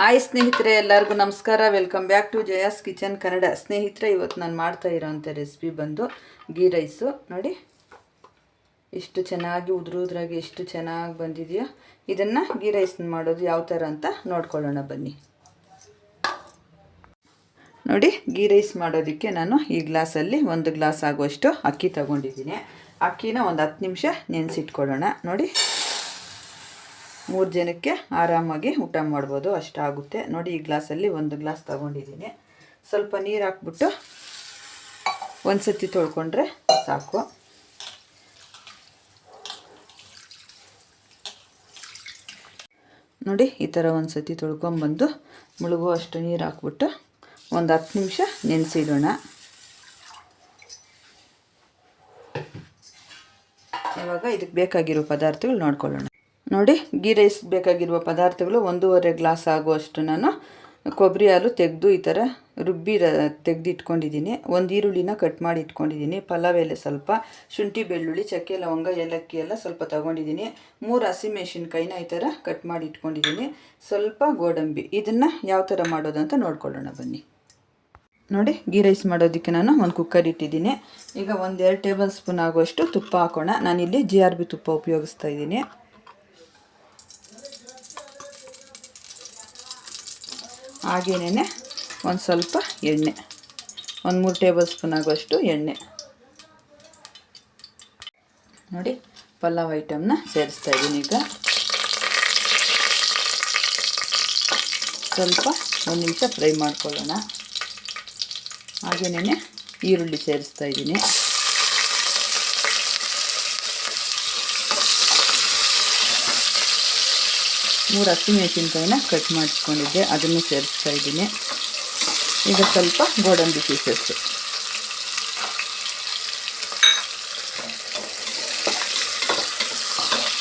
Hi ಸ್ನೇಹಿತರೆ, ಎಲ್ಲರಿಗೂ ನಮಸ್ಕಾರ. Welcome back to Jaya's kitchen Kannada ಸ್ನೇಹಿತರೆ, ಇವತ್ತು ನಾನು ಮಾಡ್ತಾ ಇರೋವಂಥ ರೆಸಿಪಿ ಬಂದು ಗೀ ರೈಸು ನೋಡಿ ಎಷ್ಟು ಚೆನ್ನಾಗಿ ಉದುರುದ್ರಾಗಿ ಎಷ್ಟು ಚೆನ್ನಾಗಿ ಬಂದಿದೆಯೋ? ಇದನ್ನು ಗೀ ರೈಸ್ ಮಾಡೋದು ಯಾವ ಥರ ಅಂತ ನೋಡ್ಕೊಳ್ಳೋಣ ಬನ್ನಿ. ನೋಡಿ ಗೀ ರೈಸ್ ಮಾಡೋದಕ್ಕೆ ನಾನು ಈ ಗ್ಲಾಸಲ್ಲಿ ಒಂದು ಗ್ಲಾಸ್ ಆಗುವಷ್ಟು ಅಕ್ಕಿ ತಗೊಂಡಿದ್ದೀನಿ. ಅಕ್ಕಿನ ಒಂದು ಹತ್ತು ನಿಮಿಷ ನೆನೆಸಿಟ್ಕೊಳ್ಳೋಣ. ನೋಡಿ ಮೂರು ಜನಕ್ಕೆ ಆರಾಮಾಗಿ ಊಟ ಮಾಡ್ಬೋದು ಅಷ್ಟಾಗುತ್ತೆ ನೋಡಿ, ಈ ಗ್ಲಾಸಲ್ಲಿ ಒಂದು ಗ್ಲಾಸ್ ತಗೊಂಡಿದ್ದೀನಿ. ಸ್ವಲ್ಪ ನೀರು ಹಾಕ್ಬಿಟ್ಟು ಒಂದು ಸತಿ ತೊಳ್ಕೊಂಡ್ರೆ ಸಾಕು. ನೋಡಿ, ಈ ಥರ ಒಂದು ಸತಿ ತೊಳ್ಕೊಂಬಂದು ಮುಳುಗೋ ಅಷ್ಟು ನೀರು ಹಾಕ್ಬಿಟ್ಟು ಒಂದು ಹತ್ತು ನಿಮಿಷ ನೆನೆಸಿಡೋಣ. ಇವಾಗ ಇದಕ್ಕೆ ಬೇಕಾಗಿರೋ ಪದಾರ್ಥಗಳು ನೋಡ್ಕೊಳ್ಳೋಣ. ನೋಡಿ ಗೀ ರೈಸ್ ಬೇಕಾಗಿರುವ ಪದಾರ್ಥಗಳು ಒಂದೂವರೆ ಗ್ಲಾಸ್ ಆಗುವಷ್ಟು ನಾನು ಕೊಬ್ಬರಿ ಹಾಲು ತೆಗೆದು ಈ ಥರ ರುಬ್ಬಿ ತೆಗೆದಿಟ್ಕೊಂಡಿದ್ದೀನಿ. ಒಂದು ಈರುಳ್ಳಿನ ಕಟ್ ಮಾಡಿ ಇಟ್ಕೊಂಡಿದ್ದೀನಿ. ಪಲಾವ್ ಎಲೆ ಸ್ವಲ್ಪ, ಶುಂಠಿ, ಬೆಳ್ಳುಳ್ಳಿ, ಚಕ್ಕೆ, ಲವಂಗ, ಏಲಕ್ಕಿ ಎಲ್ಲ ಸ್ವಲ್ಪ ತೊಗೊಂಡಿದ್ದೀನಿ. ಮೂರು ಹಸಿಮೆಣಸಿನ್ಕಾಯಿನ ಈ ಥರ ಕಟ್ ಮಾಡಿ ಇಟ್ಕೊಂಡಿದ್ದೀನಿ. ಸ್ವಲ್ಪ ಗೋಡಂಬಿ. ಇದನ್ನು ಯಾವ ಥರ ಅಂತ ನೋಡ್ಕೊಳ್ಳೋಣ ಬನ್ನಿ. ನೋಡಿ ಗೀ ರೈಸ್ ಮಾಡೋದಕ್ಕೆ ನಾನು ಒಂದು ಕುಕ್ಕರ್ ಇಟ್ಟಿದ್ದೀನಿ. ಈಗ ಒಂದು ಎರಡು ಟೇಬಲ್ ಸ್ಪೂನ್ ಆಗುವಷ್ಟು ತುಪ್ಪ ಹಾಕೋಣ. ನಾನಿಲ್ಲಿ ಜಿ ಆರ್ ಬಿ ತುಪ್ಪ ಉಪಯೋಗಿಸ್ತಾ ಇದ್ದೀನಿ. ಹಾಗೇನೇ ಒಂದು ಸ್ವಲ್ಪ ಎಣ್ಣೆ. ಒಂದು ಮೂರು ಟೇಬಲ್ ಸ್ಪೂನ್ ಆಗುವಷ್ಟು ಎಣ್ಣೆ. ನೋಡಿ, ಪಲಾವ್ ಐಟಮ್ನ ಸೇರಿಸ್ತಾ ಇದ್ದೀನಿ ಈಗ. ಸ್ವಲ್ಪ ಒಂದು ನಿಮಿಷ ಫ್ರೈ ಮಾಡ್ಕೊಳ್ಳೋಣ. ಹಾಗೇನೇ ಈರುಳ್ಳಿ ಸೇರಿಸ್ತಾ ಇದ್ದೀನಿ. ಮೂರು ಹಸಿಮೆಣಸಿನ್ಕಾಯಿನ ಕಟ್ ಮಾಡಿಸ್ಕೊಂಡಿದ್ದೆ. ಅದನ್ನು ಸೇರಿಸ್ತಾ ಇದ್ದೀನಿ. ಈಗ ಸ್ವಲ್ಪ ಗೋಡಂಬಿ ಪೀಸಸ್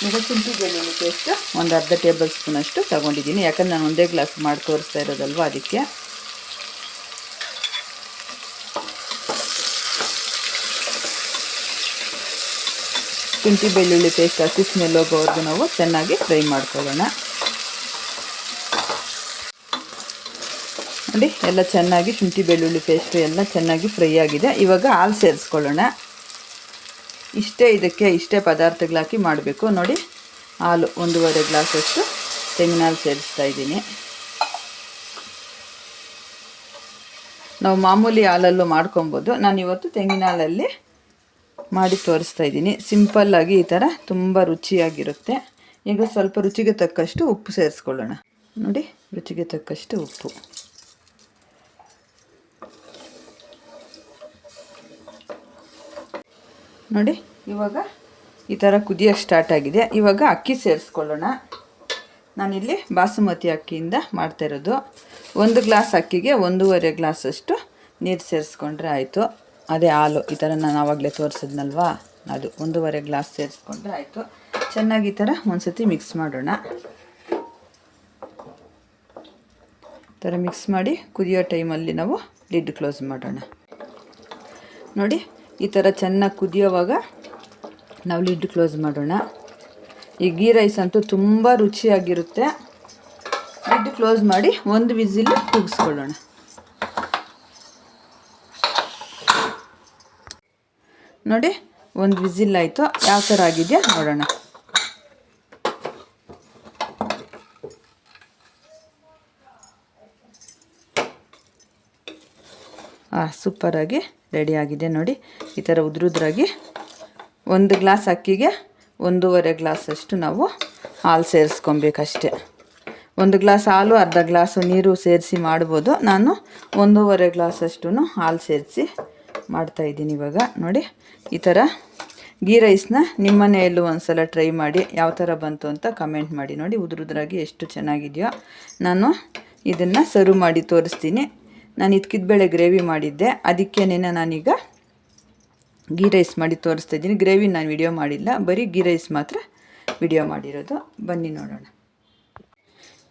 ಈಗ ಶುಂಠಿ ಬೆಳ್ಳುಳ್ಳಿ ಪೇಸ್ಟ್ ಒಂದು ಅರ್ಧ ಟೇಬಲ್ ಸ್ಪೂನಷ್ಟು ತಗೊಂಡಿದ್ದೀನಿ. ಯಾಕಂದ್ರೆ ನಾನು ಒಂದೇ ಗ್ಲಾಸ್ ಮಾಡಿ ತೋರಿಸ್ತಾ ಇರೋದಲ್ವ ಅದಕ್ಕೆ. ಶುಂಠಿ ಬೆಳ್ಳುಳ್ಳಿ ಪೇಸ್ಟ್ ಹಸಿ ಸ್ಮೆಲ್ ಹೋಗೋವರೆಗೂ ನಾವು ಚೆನ್ನಾಗಿ ಫ್ರೈ ಮಾಡ್ಕೊಳ್ಳೋಣ. ನೋಡಿ, ಎಲ್ಲ ಚೆನ್ನಾಗಿ ಶುಂಠಿ ಬೆಳ್ಳುಳ್ಳಿ ಪೇಸ್ಟು ಎಲ್ಲ ಚೆನ್ನಾಗಿ ಫ್ರೈ ಆಗಿದೆ. ಇವಾಗ ಹಾಲು ಸೇರಿಸ್ಕೊಳ್ಳೋಣ. ಇಷ್ಟೇ ಇದಕ್ಕೆ ಇಷ್ಟೇ ಪದಾರ್ಥಗಳಾಕಿ ಮಾಡಬೇಕು. ನೋಡಿ, ಹಾಲು ಒಂದೂವರೆ ಗ್ಲಾಸಷ್ಟು ತೆಂಗಿನ ಹಾಲು ಸೇರಿಸ್ತಾ ಇದ್ದೀನಿ. ನಾವು ಮಾಮೂಲಿ ಹಾಲಲ್ಲೂ ಮಾಡ್ಕೊಬೋದು. ನಾನು ಇವತ್ತು ತೆಂಗಿನ ಹಾಲಲ್ಲಿ ಮಾಡಿ ತೋರಿಸ್ತಾ ಇದ್ದೀನಿ. ಸಿಂಪಲ್ಲಾಗಿ ಈ ಥರ ತುಂಬ ರುಚಿಯಾಗಿರುತ್ತೆ. ಈಗ ಸ್ವಲ್ಪ ರುಚಿಗೆ ತಕ್ಕಷ್ಟು ಉಪ್ಪು ಸೇರಿಸ್ಕೊಳ್ಳೋಣ. ನೋಡಿ, ರುಚಿಗೆ ತಕ್ಕಷ್ಟು ಉಪ್ಪು. ನೋಡಿ, ಇವಾಗ ಈ ಥರ ಕುದಿಯೋಕ್ಕೆ ಸ್ಟಾರ್ಟ್ ಆಗಿದೆ. ಇವಾಗ ಅಕ್ಕಿ ಸೇರಿಸ್ಕೊಳ್ಳೋಣ. ನಾನಿಲ್ಲಿ ಬಾಸುಮತಿ ಅಕ್ಕಿಯಿಂದ ಮಾಡ್ತಾ ಇರೋದು. ಒಂದು ಗ್ಲಾಸ್ ಅಕ್ಕಿಗೆ ಒಂದೂವರೆ ಗ್ಲಾಸಷ್ಟು ನೀರು ಸೇರಿಸ್ಕೊಂಡ್ರೆ ಆಯಿತು. ಅದೇ ಹಾಲು, ಈ ಥರ ನಾನು ಆವಾಗಲೇ ತೋರಿಸಿದ್ನಲ್ವಾ? ಅದು ಒಂದೂವರೆ ಗ್ಲಾಸ್ ಸೇರಿಸ್ಕೊಂಡ್ರೆ ಆಯಿತು. ಚೆನ್ನಾಗಿ ಈ ಥರ ಒಂದ್ಸತಿ ಮಿಕ್ಸ್ ಮಾಡೋಣ. ಈ ಥರ ಮಿಕ್ಸ್ ಮಾಡಿ ಕುದಿಯೋ ಟೈಮಲ್ಲಿ ನಾವು ಲಿಡ್ ಕ್ಲೋಸ್ ಮಾಡೋಣ. ನೋಡಿ ಈ ಥರ ಚೆನ್ನಾಗಿ ಕುದಿಯೋವಾಗ ನಾವು ಲಿಡ್ ಕ್ಲೋಸ್ ಮಾಡೋಣ. ಈ ಗೀ ರೈಸ್ ಅಂತೂ ತುಂಬ ರುಚಿಯಾಗಿರುತ್ತೆ. ಲಿಡ್ ಕ್ಲೋಸ್ ಮಾಡಿ ಒಂದು ವಿಝಿಲ್ ಕೂಗಿಸ್ಕೊಳ್ಳೋಣ ನೋಡಿ, ಒಂದು ವಿಸಿಲ್ ಆಯಿತು. ಯಾವ ಥರ ಆಗಿದೆಯಾ ನೋಡೋಣ. ಸೂಪರಾಗಿ ರೆಡಿಯಾಗಿದೆ ನೋಡಿ. ಈ ಥರ ಉದುರುದ್ರಾಗಿ ಒಂದು ಗ್ಲಾಸ್ ಅಕ್ಕಿಗೆ ಒಂದೂವರೆ ಗ್ಲಾಸಷ್ಟು ನಾವು ಹಾಲು ಸೇರಿಸ್ಕೊಬೇಕಷ್ಟೆ. ಒಂದು ಗ್ಲಾಸ್ ಹಾಲು, ಅರ್ಧ ಗ್ಲಾಸು ನೀರು ಸೇರಿಸಿ ಮಾಡ್ಬೋದು. ನಾನು ಒಂದೂವರೆ ಗ್ಲಾಸಷ್ಟು ಹಾಲು ಸೇರಿಸಿ ಮಾಡ್ತಾಯಿದ್ದೀನಿ ಇವಾಗ ನೋಡಿ. ಈ ಥರ ಗೀ ರೈಸ್ನ ನಿಮ್ಮನೆಯಲ್ಲೂ ಒಂದು ಸಲ ಟ್ರೈ ಮಾಡಿ ಯಾವ ಥರ ಬಂತು ಅಂತ ಕಮೆಂಟ್ ಮಾಡಿ ನೋಡಿ. ಉದುರುದ್ರಾಗಿ ಎಷ್ಟು ಚೆನ್ನಾಗಿದೆಯೋ ನಾನು ಇದನ್ನು ಸರ್ವ್ ಮಾಡಿ ತೋರಿಸ್ತೀನಿ. ನಾನು ಬೇಳೆ ಗ್ರೇವಿ ಮಾಡಿದ್ದೆ. ಅದಕ್ಕೇನೆ ನಾನೀಗ ಗೀ ರೈಸ್ ಮಾಡಿ ತೋರಿಸ್ತಾ ಇದ್ದೀನಿ. ಗ್ರೇವಿ ನಾನು ವಿಡಿಯೋ ಮಾಡಿಲ್ಲ. ಬರೀ ಗೀ ರೈಸ್ ಮಾತ್ರ ವಿಡಿಯೋ ಮಾಡಿರೋದು. ಬನ್ನಿ ನೋಡೋಣ.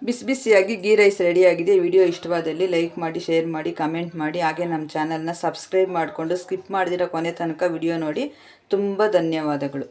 ಬಿಸಿ ಬಿಸಿಯಾಗಿ ಗೀ ರೈಸ್ ರೆಡಿಯಾಗಿದೆ ವಿಡಿಯೋ ಇಷ್ಟವಾದಲ್ಲಿ ಲೈಕ್ ಮಾಡಿ ಶೇರ್ ಮಾಡಿ ಕಮೆಂಟ್ ಮಾಡಿ. ಹಾಗೆ ನಮ್ಮ ಚಾನಲ್ನ ಸಬ್ಸ್ಕ್ರೈಬ್ ಮಾಡಿಕೊಂಡು ಸ್ಕಿಪ್ ಮಾಡಿದಿರೋ ಕೊನೆ ತನಕ ವಿಡಿಯೋ ನೋಡಿ. ತುಂಬ ಧನ್ಯವಾದಗಳು.